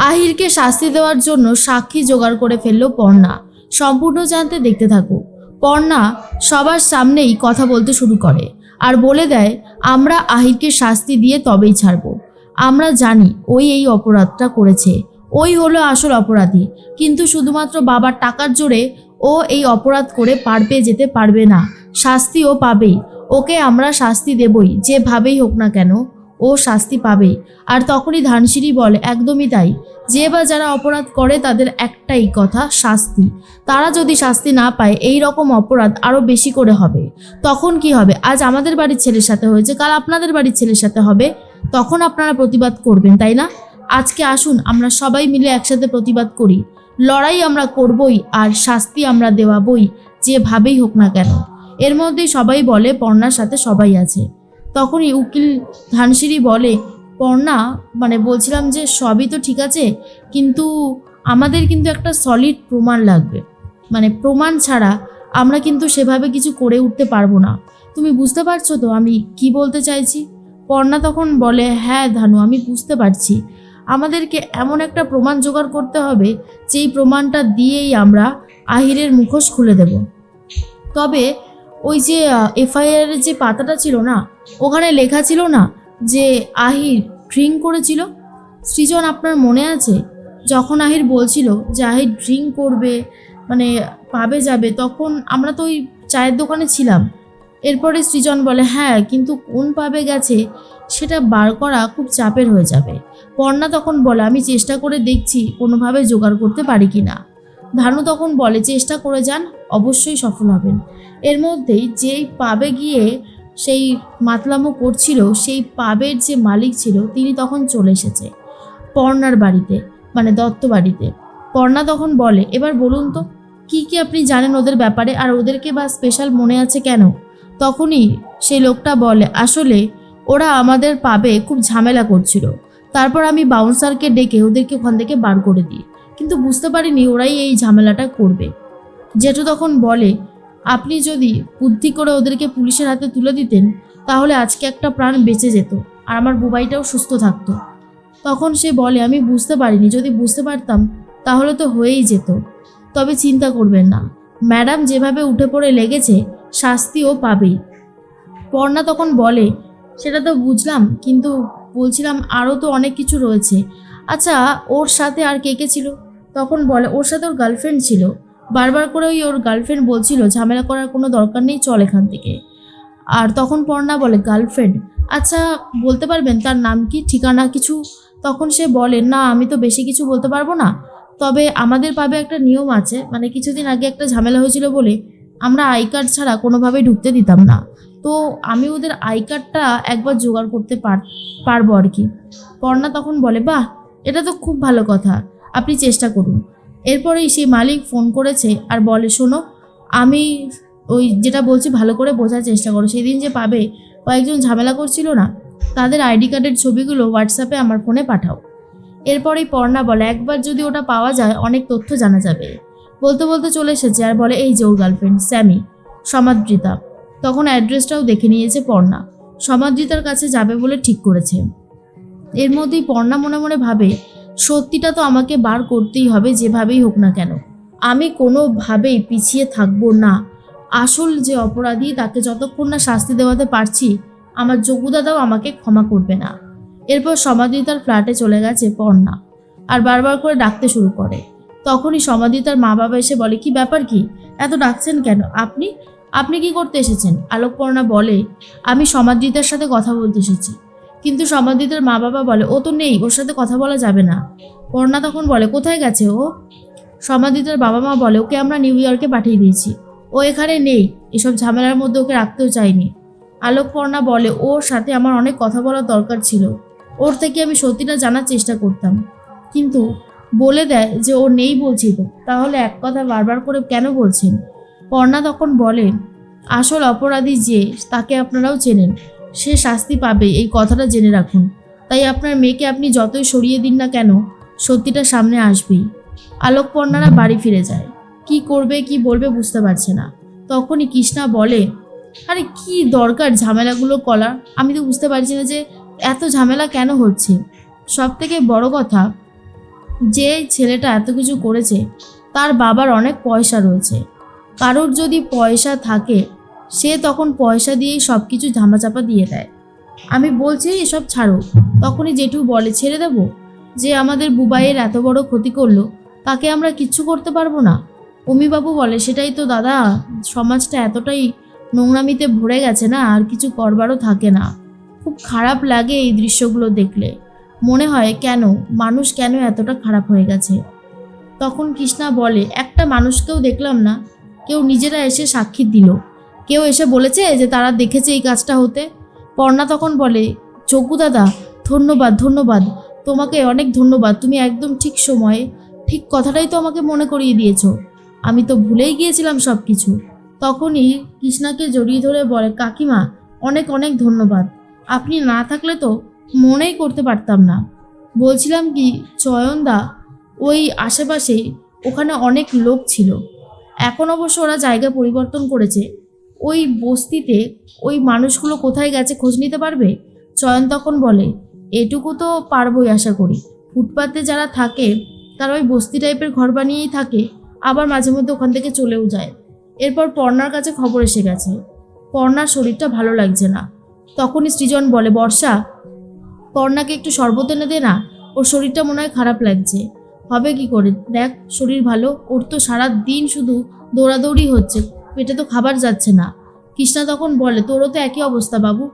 আহিরকে শাস্তি দেওয়ার জন্য সাক্ষী জোগাড় করে ফেলল পর্ণা। সম্পূর্ণ জানতে দেখতে থাকো। পর্ণা সবার সামনেই কথা বলতে শুরু করে আর বলে দেয়, আমরা আহিরকে শাস্তি দিয়ে তবেই ছাড়ব। আমরা জানি ওই এই অপরাধটা করেছে। ওই হলো আসল অপরাধী। কিন্তু শুধুমাত্র বাবার টাকার জোরে ও এই অপরাধ করে পার পেয়ে যেতে পারবে না। শাস্তিও পাবেই। ওকে আমরা শাস্তি দেবই যেভাবেই হোক না কেন। ও শাস্তি পাবেই আর তখনই ধানসিঁড়ি বলে, একদমই তাই। যে বা যারা অপরাধ করে, তাদের একটাই কথা, শাস্তি। তারা যদি শাস্তি না পায়, এই রকম অপরাধ আরও বেশি করে হবে। তখন কি হবে? আজ আমাদের বাড়ির ছেলের সাথে হয়েছে, কাল আপনাদের বাড়ির ছেলের সাথে হবে। তখন আপনারা প্রতিবাদ করবেন, তাই না? আজকে আসুন, আমরা সবাই মিলে একসাথে প্রতিবাদ করি। লড়াই আমরা করবই, আর শাস্তি আমরা দেওয়াবই যেভাবেই হোক না কেন। এর মধ্যেই সবাই বলে, পর্ণার সাথে সবাই আছে। তখনই উকিল ধানসিঁড়ি বলে, পর্ণা মানে বলছিলাম যে সবই তো ঠিক আছে, কিন্তু আমাদের কিন্তু একটা সলিড প্রমাণ লাগবে। মানে প্রমাণ ছাড়া আমরা কিন্তু সেভাবে কিছু করে উঠতে পারব না। তুমি বুঝতে পারছ তো আমি কি বলতে চাইছি? পর্ণা তখন বলে হ্যাঁ ধানু, আমি বুঝতে পারছি। আমাদেরকে এমন একটা প্রমাণ জোগাড় করতে হবে, যেই প্রমাণটা দিয়েই আমরা আহিরের মুখোশ খুলে দেব। তবে ওই যে এফআইআর যে পাতাটা ছিল না, ওখানে লেখা ছিল না যে আহির ড্রিঙ্ক করেছিল? সৃজন, আপনার মনে আছে? যখন আহির বলছিল যে আহির ড্রিঙ্ক করবে মানে পাবে, যাবে, তখন আমরা তো ওই চায়ের দোকানে ছিলাম। এরপরে সৃজন বলে হ্যাঁ কিন্তু কোন পাবে গেছে, সেটা বার করা খুব চাপের হয়ে যাবে। পর্ণা তখন বলে, আমি চেষ্টা করে দেখছি কোনোভাবে জোগাড় করতে পারি কি না ধানু তখন বলে, চেষ্টা করে যান, অবশ্যই সফল হবেন। এর মধ্যেই যেই পাবে গিয়ে সেই মাতলামো করছিল, সেই পাবের যে মালিক ছিল, তিনি তখন চলে এসেছে পর্ণার বাড়িতে মানে দত্ত বাড়িতে। পর্ণা তখন বলে, এবার বলুন তো, কি কি আপনি জানেন ওদের ব্যাপারে, আর ওদেরকে বা স্পেশাল মনে আছে কেন? তখনই সেই লোকটা বলে, আসলে ওরা আমাদের পাবে, খুব ঝামেলা করছিল। তারপর আমি বাউন্সারকে ডেকে ওদেরকে ওখান থেকে বার করে দিই। কিন্তু বুঝতে পারিনি ওরাই এই ঝামেলাটা করবে। জেঠু তখন বলে, আপনি যদি বুদ্ধি করে ওদেরকে পুলিশের হাতে তুলে দিতেন, তাহলে আজকে একটা প্রাণ বেঁচে যেত আর আমার বুবাইটাও সুস্থ থাকতো। তখন সে বলে, আমি বুঝতে পারিনি, যদি বুঝতে পারতাম, তাহলে তো হয়েই যেত। তবে চিন্তা করবেন না, ম্যাডাম যেভাবে উঠে পড়ে লেগেছে, শাস্তিও পাবেই। পর্ণা তখন বলে, সেটা তো বুঝলাম, কিন্তু বলছিলাম আরও তো অনেক কিছু রয়েছে। আচ্ছা ওর সাথে আর কে কে ছিল? তখন বলে, ওর সাথে ওর গার্লফ্রেন্ড ছিল। বারবার করে ওই ওর গার্লফ্রেন্ড বলছিল, ঝামেলা করার কোনো দরকার নেই, চল এখান থেকে। আর তখন পর্ণা বলে গার্লফ্রেন্ড আচ্ছা বলতে পারবেন তার নাম কি, ঠিকানা কিছু? তখন সে বলে, না, আমি তো বেশি কিছু বলতে পারব না। তবে আমাদের পাবে একটা নিয়ম আছে মানে কিছুদিন আগে একটা ঝামেলা হয়েছিল বলে আমরা আই কার্ড ছাড়া কোনোভাবেই ঢুকতে দিতাম না। তো আমি ওদের আই কার্ডটা একবার জোগাড় করতে পার, পারব আর কি। পর্ণা তখন বলে, বাহ, এটা তো খুব ভালো কথা। আপনি চেষ্টা করুন। এরপরেই সেই মালিক ফোন করেছে আর বলে, শোনো, আমি ওই যেটা বলছি ভালো করে বোঝার চেষ্টা করো। সেদিন যে পাবে, কয়েকজন ঝামেলা করছিল না, তাদের আইডি কার্ডের ছবিগুলো হোয়াটসঅ্যাপে আমার ফোনে পাঠাও। এরপরেই পর্ণা বলে, একবার যদি ওটা পাওয়া যায়, অনেক তথ্য জানা যাবে। বলতে বলতে চলে এসেছে আর বলে, এই যে ওর গার্লফ্রেন্ড স্যামি, সমাদৃতা। তখন অ্যাড্রেসটাও দেখে নিয়েছে পর্ণা। সমাদৃতার কাছে যাবে বলে ঠিক করেছে। এর মধ্যেই পর্ণা মনে মনে ভাবে সত্যিটা তো আমাকে বার করতেই হবে, যেভাবেই হোক না কেন। আমি কোনোভাবেই পিছিয়ে থাকব না। আসল যে অপরাধী, তাকে যতক্ষণ না শাস্তি দেওয়াতে পারছি, আমার যোগ্যদাদাও আমাকে ক্ষমা করবে না। এরপর সমাধিতার ফ্ল্যাটে চলে গেছে পর্ণা আর বারবার করে ডাকতে শুরু করে। তখনই সমাধিতার মা বাবা এসে বলে, কি ব্যাপার কি? এত ডাকছেন কেন? আপনি? আপনি কি করতে এসেছেন? আলোকপর্ণা বলে, আমি সমাধিতার সাথে কথা বলতে এসেছি। কিন্তু সমাধিতার মা বাবা বলে, ও তো নেই, ওর সাথে কথা বলা যাবে না। পর্ণা তখন বলে, কোথায় গেছে ও? সমাধিতার বাবা মা বলে, ওকে আমরা নিউ ইয়র্কে পাঠিয়ে দিয়েছি। ও এখানে নেই, এসব ঝামেলার মধ্যে ওকে রাখতেও চাইনি। আলোকপর্ণা বলে, ওর সাথে আমার অনেক কথা বলার দরকার ছিল। ওর থেকে আমি সত্যিটা জানার চেষ্টা করতাম। কিন্তু বলে দেয় যে, ও নেই বলছি তো তাহলে এক কথা বারবার করে কেন বলছেন? পর্ণা তখন বলে, আসল অপরাধী যে, তাকে আপনারাও চেনেন। সে শাস্তি পাবে, এই কথাটা জেনে রাখুন। তাই আপনার মেয়েকে আপনি যতই সরিয়ে দিন না কেন, সত্যিটা সামনে আসবেই। আলোকপর্ণারা বাড়ি ফিরে যায়। কি করবে, কি বলবে বুঝতে পারছে না। তখনই কৃষ্ণা বলে, আরে, কি দরকার ঝামেলাগুলো কলার আমি তো বুঝতে পারছি না যে এত ঝামেলা কেন হচ্ছে? সব থেকে বড় কথা, যে ছেলেটা এত কিছু করেছে, তার বাবার অনেক পয়সা রয়েছে। কারোর যদি পয়সা থাকে সে তখন পয়সা দিয়েই সব কিছু ঝামাচাপা দিয়ে দেয়। আমি বলছি, এসব ছাড়ো। তখনই জেঠু বলে, ছেড়ে দেব? যে আমাদের বুবাইয়ের এত বড় ক্ষতি করল, তাকে আমরা কিচ্ছু করতে পারব না। অমিবাবু বলে, সেটাই তো দাদা, সমাজটা এতটাই নোংরামিতে ভরে গেছে না, আর কিছু করবারও থাকে না। খুব খারাপ লাগে এই দৃশ্যগুলো দেখলে। মনে হয়, কেন? মানুষ কেন এতটা খারাপ হয়ে গেছে? তখন কৃষ্ণা বলে, একটা মানুষকেও দেখলাম না। কেউ নিজেরা এসে সাক্ষী দিল। কেউ এসে বলেছে যে তারা দেখেছে এই কাজটা হতে। পর্ণা তখন বলে, চকু দাদা, ধন্যবাদ ধন্যবাদ। তোমাকে অনেক ধন্যবাদ। তুমি একদম ঠিক সময়ে, ঠিক কথাটাই তো আমাকে মনে করিয়ে দিয়েছ। আমি তো ভুলেই গিয়েছিলাম সব কিছু তখনই কৃষ্ণাকে জড়িয়ে ধরে বলে, কাকিমা, অনেক অনেক ধন্যবাদ। আপনি না থাকলে তো মনেই করতে পারতাম না। বলছিলাম কি, চয়নদা, ওই আশেপাশে ওখানে অনেক লোক ছিল। এখন অবশ্য ওরা জায়গা পরিবর্তন করেছে। ওই বস্তিতে ওই মানুষগুলো কোথায় গেছে খোঁজ নিতে পারবে? চয়ন তখন বলে, এটুকু তো পারবই আশা করি। ফুটপাতে যারা থাকে, তারা ওই বস্তি টাইপের ঘর বানিয়েই থাকে। আবার মাঝে মধ্যে ওখান থেকে চলেও যায়। এরপর পর্ণার কাছে খবর এসে গেছে। পর্ণার শরীরটা ভালো লাগছে না। তখনই সৃজন বলে, বর্ষা, পর্ণাকে একটু শরবত এনে দে না। ওর শরীরটা মনে হয় খারাপ লাগছে। হবে কি করে? দেখ, শরীর ভালো। ওর তো সারা দিন শুধু দৌড়াদৌড়ি হচ্ছে। পেটে তো খাবার যাচ্ছে না। কৃষ্ণা তখন বলে, তোরও তো একই অবস্থা বাবু।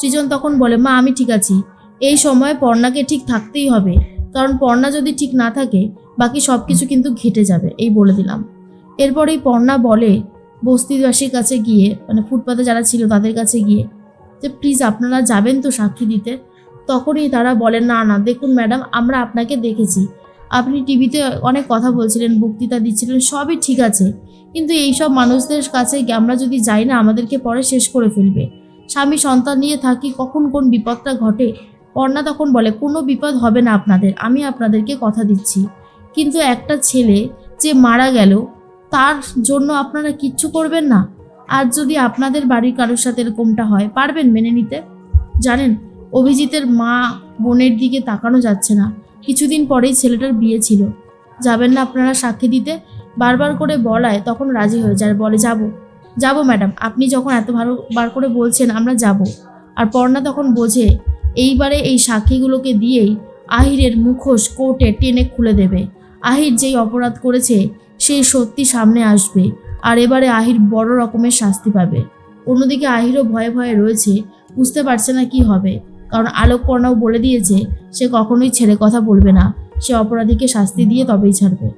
সৃজন তখন বলে, মা, আমি ঠিক আছি। এই সময় পর্ণাকে ঠিক থাকতেই হবে। কারণ পর্ণা যদি ঠিক না থাকে, বাকি সব কিছু কিন্তু ঘেটে যাবে। এই বলে দিলাম। এরপর এই পর্ণা বলে, বস্তিবাসীর কাছে গিয়ে মানে ফুটপাতে যারা ছিল তাদের কাছে গিয়ে, যে প্লিজ আপনারা যাবেন তো সাক্ষী দিতে? তখনই তারা বলে, না না, দেখুন ম্যাডাম, আমরা আপনাকে দেখেছি। আপনি টিভিতে অনেক কথা বলছিলেন, বক্তৃতা দিচ্ছিলেন, সবই ঠিক আছে। কিন্তু এই সব মানুষদের কাছে আমরা যদি যাই না, আমাদেরকে পরে শেষ করে ফেলবে। স্বামী সন্তান নিয়ে থাকি, কখন কোন বিপদটা ঘটে পর্ণা তখন বলে, কোনো বিপদ হবে না আপনাদের, আমি আপনাদেরকে কথা দিচ্ছি। কিন্তু একটা ছেলে যে মারা গেল, তার জন্য আপনারা কিচ্ছু করবেন না। আর যদি আপনাদের বাড়ির কারোর সাথে এরকমটা হয়, পারবেন মেনে নিতে? জানেন, অভিজিতের মা বোনের দিকে তাকানো যাচ্ছে না। কিছুদিন পরেই ছেলেটার বিয়ে ছিল। যাবেন না আপনারা সাক্ষী দিতে। বারবার করে বলায় তখন রাজি হয়ে যায়, বলে, যাব। যাব, ম্যাডাম। আপনি যখন এত ভালো বার করে বলছেন, আমরা যাব। আর পর্ণা তখন বোঝে, এইবারে এই সাক্ষীগুলোকে দিয়েই আহিরের মুখোশ কোর্টে টেনে খুলে দেবে। আহির যেই অপরাধ করেছে, সেই সত্যি সামনে আসবে। আর এবারে আহির বড় রকমের শাস্তি পাবে। অন্যদিকে আহিরও ভয়ে ভয়ে রয়েছে, বুঝতে পারছে না কি হবে। কারণ আলোকপর্ণাও বলে দিয়েছে, সে কখনোই ছেড়ে কথা বলবে না। সে অপরাধীকে শাস্তি দিয়ে তবেই ছাড়বে।